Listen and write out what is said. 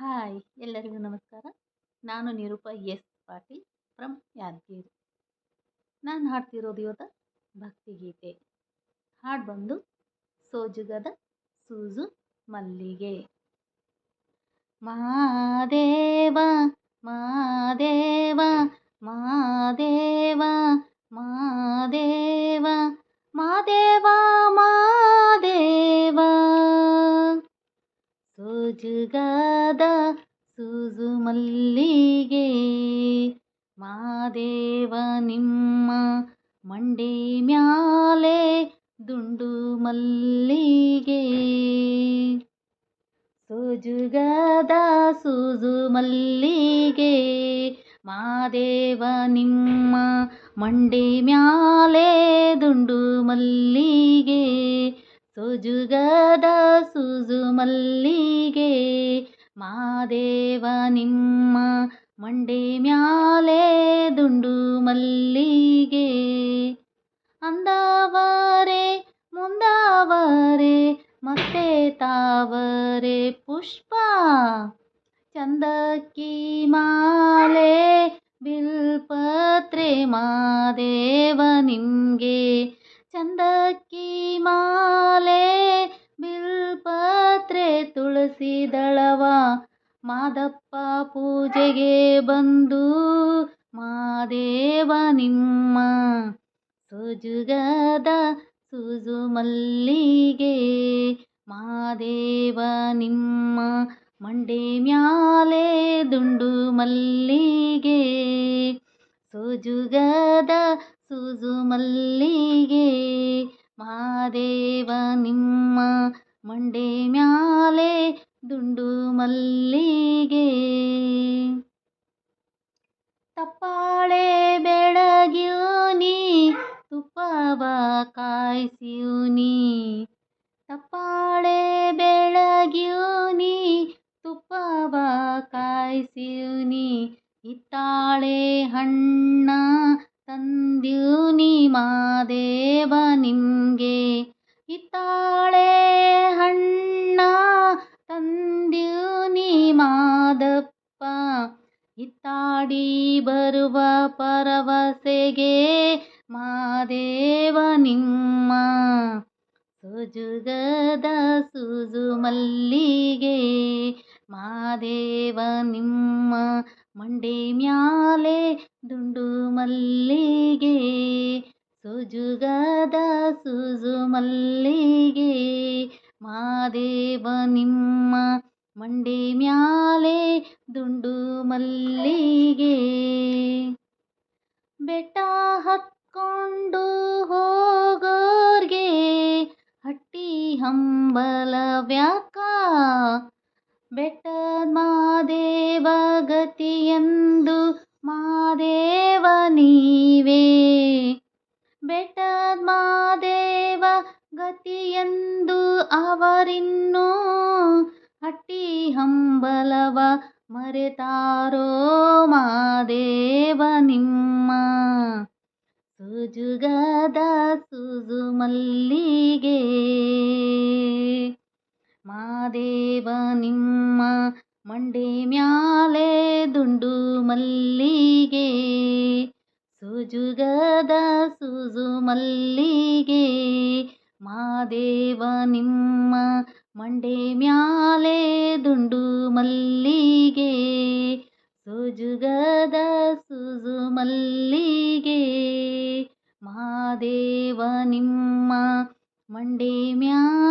Hi, ಎಲ್ಲರಿಗೂ ನಮಸ್ಕಾರ. ನಾನು ನಿರೂಪ ಎಸ್ ಪಾಟೀಲ್ ಫ್ರಮ್ ಯಾದಗಿರಿ. ನಾನು ಹಾಡ್ತಿರೋದು ಇವತ್ತು ಭಕ್ತಿಗೀತೆ ಹಾಡು ಬಂದು ಸೋಜುಗದ ಸೂಜು ಮಲ್ಲಿಗೆ. ಮಾದೇವ ಮಾದೇವ ಮಾದೇವ ಮಾದೇವ ಮಾದೇವ ಮಾದೇವ ಸೋಜುಗಾದ ಸೂಜು ಮಲ್ಲಿಗೆ ಮಾದೇವ ನಿಮ್ಮ ಮಂಡಿ ಮ್ಯಾಲೆ ದುಂಡು ಮಲ್ಲಿಗೆ. ಸೋಜುಗದ ಸೂಜು ಮಲ್ಲಿಗೆ ಮಾದೇವ ನಿಮ್ಮ ಮಂಡಿ ಮ್ಯಾಲೆ ದುಂಡು ಮಲ್ಲಿಗೆ. ಸೋಜುಗದ ಸೂಜು ಮಲ್ಲಿಗೆ ಮಾದೇವ ನಿಮ್ಮ ಮಂಡೆ ಮ್ಯಾಲೆ ದುಂಡು ಮಲ್ಲಿಗೆ. ಅಂದವರೆ, ಮುಂದವರೆ, ಮತ್ತೆ ತಾವರೆ ಪುಷ್ಪ. ಚಂದಕ್ಕಿ ಮಾಲೆ, ಬಿಲ್ಪತ್ರೆ ಮಾದೇವ ನಿಮಗೆ. ಚಂದಕ್ಕಿ ಮಾಲೆ ತುಳಸಿ ದಳವ ಮಾದಪ್ಪ ಪೂಜೆಗೆ ಬಂದು ಮಾದೇವ ನಿಮ್ಮ ಸುಜುಗದ ಸುಜು ಮಲ್ಲಿಗೆ ಮಾದೇವ ನಿಮ್ಮ ಮಂಡೆ ಮ್ಯಾಲೆ ದುಂಡು ಮಲ್ಲಿಗೆ ಸುಜುಗದ ಸುಜು ಮಲ್ಲಿಗೆ ಮಾದೇವ ನಿಮ್ಮ ಮಂಡೆ ಮ್ಯಾಲೆ ದುಂಡು ಮಲ್ಲಿಗೆ. ತಪ್ಪಾಳೆ ಬೆಳಗ್ಯೂನಿ ತುಪ್ಪವ ಕಾಯಿಸಿಯೂನಿ ತಪ್ಪಾಳೆ ಬೆಳಗ್ಯೂನಿ ತುಪ್ಪವ ಕಾಯಿಸಿಯೂನಿ ಹಿತ್ತಾಳೆ ಹಣ್ಣ ತಂದ್ಯೂನಿ ಮಾದೇವ ನಿಮಗೆ. ಹಿತ್ತಾಳೆ ಹಿತ್ತಾಡಿ ಬರುವ ಪರವಸೆಗೆ ಮಾದೇವ ನಿಮ್ಮ ಸುಜುಗದ ಸುಜು ಮಲ್ಲಿಗೆ ಮಾದೇವ ನಿಮ್ಮ ಮಂಡೆ ಮ್ಯಾಲೆ ದುಂಡು ಮಲ್ಲಿಗೆ ಸುಜುಗದ ಸುಜು ಮಲ್ಲಿಗೆ ಮಾದೇವ ನಿಮ್ಮ ಮಂಡೆ ಮ್ಯಾಲೆ ದುಂಡು ಮಲ್ಲಿಗೆ. ಬೆಟ್ಟ ಹತ್ಕೊಂಡು ಹೋಗೋರ್ಗೆ ಹಟ್ಟಿ ಹಂಬಲ ವ್ಯಾಕ. ಬೆಟ್ಟ ಮಾದೇವ ಗತಿಯೆಂದು ಮಾದೇವ ನೀವೇ. ಬೆಟ್ಟ ಮಾದೇವ ಗತಿಯೆಂದು ಅವರಿನ್ನೂ ಹಂಬಲವ ಮರೆತಾರೋ ಮಾದೇವ ನಿಮ್ಮ? ಸುಜುಗದ ಸುಜು ಮಲ್ಲಿಗೆ ಮಾದೇವ ನಿಮ್ಮ ಮಂಡೆ ಮ್ಯಾಲೆ ದುಂಡು ಮಲ್ಲಿಗೆ ಸುಜುಗದ ಸುಜು ಮಲ್ಲಿಗೆ ಮಾದೇವ ನಿಮ್ಮ ಮಂಡೆ ಮ್ಯಾಲೆ ದುಂಡು ಮಲ್ಲಿಗೆ ಸುಜುಗದ ಸುಜು ಮಲ್ಲಿಗೆ ಮಾದೇವ ನಿಮ್ಮ ಮಂಡೇ ಮ್ಯಾಲೆ